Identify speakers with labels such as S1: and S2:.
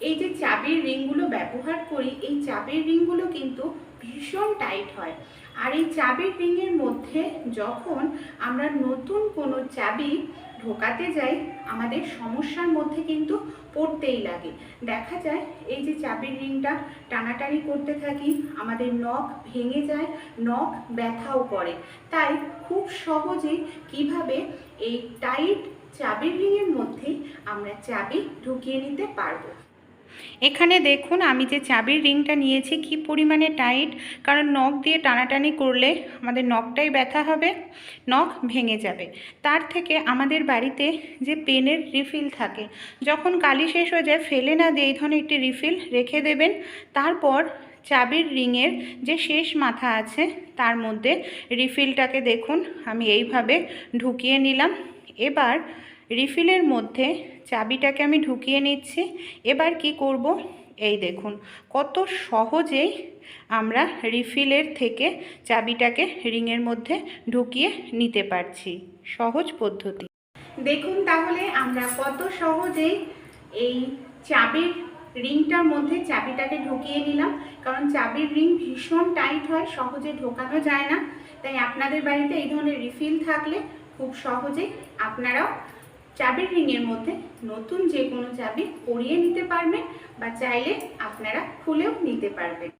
S1: এই যে চাবির রিংগুলো ব্যবহার করি, এই চাবির রিংগুলো কিন্তু ভীষণ টাইট হয়। আর এই চাবির রিংয়ের মধ্যে যখন আমরা নতুন কোনো চাবি ঢোকাতে যাই, আমাদের সমস্যার মধ্যে কিন্তু পড়তেই লাগে। দেখা যায়, এই যে চাবির রিংটা টানাটানি করতে থাকি, আমাদের নখ ভেঙে যায়, নখ ব্যথাও করে। তাই খুব সহজেই কীভাবে এই টাইট চাবির রিংয়ের মধ্যে আমরা চাবি ঢুকিয়ে নিতে পারব? এখানে দেখুন, আমি যে চাবির রিংটা নিয়েছি, কি পরিমাণে টাইট, কারণ নখ দিয়ে টানাটানি করলে আমাদের নখটাই ব্যথা হবে, নখ ভেঙে যাবে। তার থেকে আমাদের বাড়িতে যে পেনের রিফিল থাকে, যখন কালি শেষ হয়ে যায়, ফেলে না দিয়ে এই ধরনের একটি রিফিল রেখে দেবেন। তারপর চাবির রিংয়ের যে শেষ মাথা আছে, তার মধ্যে রিফিলটাকে দেখুন, আমি এইভাবে ঢুকিয়ে নিলাম। এবার রিফিলের মধ্যে চাবিটাকে আমি ঢুকিয়ে নিচ্ছি। এবার কি করব? এই দেখুন, কত সহজেই আমরা রিফিলের থেকে চাবিটাকে রিংয়ের মধ্যে ঢুকিয়ে নিতে পারছি। সহজ পদ্ধতি। দেখুন তাহলে আমরা কত সহজেই এই চাবির রিংটার মধ্যে চাবিটাকে ঢুকিয়ে নিলাম। কারণ চাবির রিং ভীষণ টাইট হয়, সহজে ঢোকানো যায় না। তাই আপনাদের বাড়িতে এই ধরনের রিফিল থাকলে খুব সহজেই আপনারাও চাবির রিংয়ের মধ্যে নতুন যে কোনো চাবি পরিয়ে নিতে পারবেন বা চাইলে আপনারা খুলেও নিতে পারবেন।